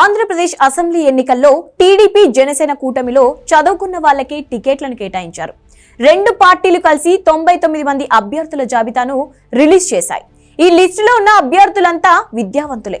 Andhra Pradesh assembly ఎన్నికల్లో TDP Janasena కూటమిలో చదువుకున్న వాళ్ళకి టికెట్లను కేటాయించారు. రెండు పార్టీలు కలిసి తొంభై తొమ్మిది మంది అభ్యర్థుల జాబితాను రిలీజ్ చేశాయి. ఈ లిస్టులో ఉన్న అభ్యర్థులంతా విద్యావంతులే.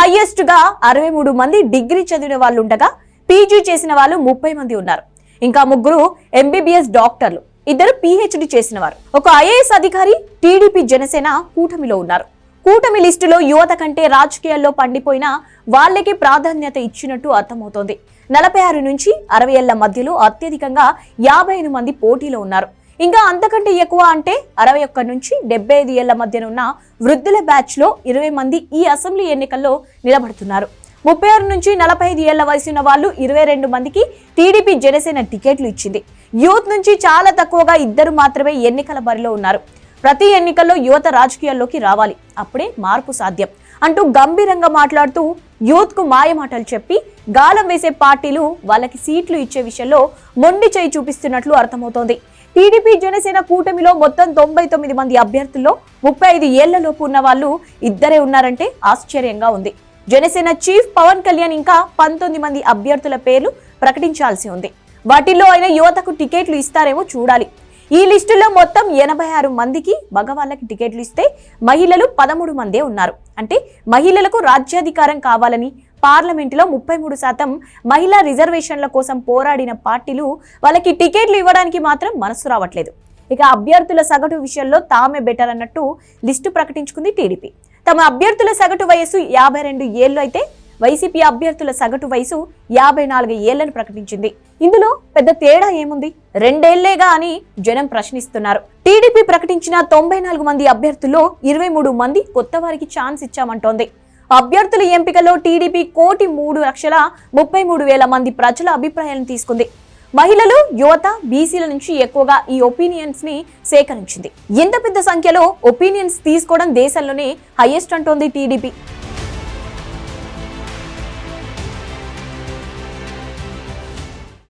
హైయెస్ట్గా అరవై మూడు మంది డిగ్రీ చదివిన వాళ్ళు ఉండగా పీజీ చేసిన వాళ్ళు ముప్పై మంది ఉన్నారు. ఇంకా ముగ్గురు ఎంబీబీఎస్ డాక్టర్లు. ఇద్దరు పీహెచ్డీ చేసిన వారు. ఒక ఐఏఎస్ అధికారి టీడీపీ జనసేన కూటమిలో ఉన్నారు. కూటమి లిస్టులో యువత కంటే రాజకీయాల్లో పండిపోయిన వాళ్ళకి ప్రాధాన్యత ఇచ్చినట్టు అర్థమవుతోంది. నలభై ఆరు నుంచి అరవై ఏళ్ళ మధ్యలో అత్యధికంగా యాభై ఐదు మంది పోటీలో ఉన్నారు. ఇంకా అంతకంటే ఎక్కువ అంటే అరవై ఒక్క నుంచి డెబ్బై ఐదు ఏళ్ళ మధ్యనున్న వృద్ధుల బ్యాచ్లో ఇరవై మంది ఈ అసెంబ్లీ ఎన్నికల్లో నిలబడుతున్నారు. ముప్పై ఆరు నుంచి నలభై ఐదు ఏళ్ళ వయసున్న వాళ్ళు ఇరవై రెండు మందికి టీడీపీ జనసేన టికెట్లు ఇచ్చింది. యూత్ నుంచి చాలా తక్కువగా ఇద్దరు మాత్రమే ఎన్నికల బరిలో ఉన్నారు. ప్రతి ఎన్నికల్లో యువత రాజకీయాల్లోకి రావాలి. అప్పుడే మార్పు సాధ్యం. అంటూ గంభీరంగా మాట్లాడుతూ యూత్కు మాయమాటలు చెప్పి గాలం వేసే పార్టీలు వాళ్ళకి సీట్లు ఇచ్చే విషయంలో మొండి చేయి చూపిస్తున్నట్లు అర్థమవుతోంది. టీడీపీ జనసేన కూటమిలో మొత్తం తొంభై తొమ్మిది మంది అభ్యర్థుల్లో ముప్పై ఐదు ఏళ్ళలోపు ఉన్న వాళ్ళు ఇద్దరే ఉన్నారంటే ఆశ్చర్యంగా ఉంది. జనసేన చీఫ్ పవన్ కళ్యాణ్ ఇంకా పంతొమ్మిది మంది అభ్యర్థుల పేర్లు ప్రకటించాల్సి ఉంది. వాటిల్లో అయినా యువతకు టికెట్లు ఇస్తారేమో చూడాలి. ఈ లిస్టులో మొత్తం ఎనభై ఆరు మందికి మగవాళ్ళకి టికెట్లు ఇస్తే మహిళలు పదమూడు మందే ఉన్నారు. అంటే మహిళలకు రాజ్యాధికారం కావాలని పార్లమెంటులో ముప్పై మూడు శాతం మహిళా రిజర్వేషన్ల కోసం పోరాడిన పార్టీలు వాళ్ళకి టికెట్లు ఇవ్వడానికి మాత్రం మనసు రావట్లేదు. ఇక అభ్యర్థుల సగటు విషయంలో తామే బెటర్ అన్నట్టు లిస్టు ప్రకటించుకుంది టీడీపీ. తమ అభ్యర్థుల సగటు వయసు యాభై రెండు ఏళ్ళు అయితే వైసీపీ అభ్యర్థుల సగటు వయసు యాభై నాలుగు ఏళ్ళను ప్రకటించింది. ఇందులో పెద్ద తేడా ఏముంది? రెండేళ్ళేగా అని జనం ప్రశ్నిస్తున్నారు. టీడీపీ ప్రకటించిన తొంభై నాలుగు మంది అభ్యర్థుల్లో ఇరవై మూడు మంది కొత్త వారికి ఛాన్స్ ఇచ్చామంటోంది. అభ్యర్థుల ఎంపికలో టీడీపీ కోటి మూడు లక్షల ముప్పై మూడు వేల మంది ప్రజల అభిప్రాయాలను తీసుకుంది. మహిళలు యువత బీసీల నుంచి ఎక్కువగా ఈ ఒపీనియన్స్ని సేకరించింది. ఎంత పెద్ద సంఖ్యలో ఒపీనియన్స్ తీసుకోవడం దేశంలోనే హైయెస్ట్ అంటోంది టీడీపీ.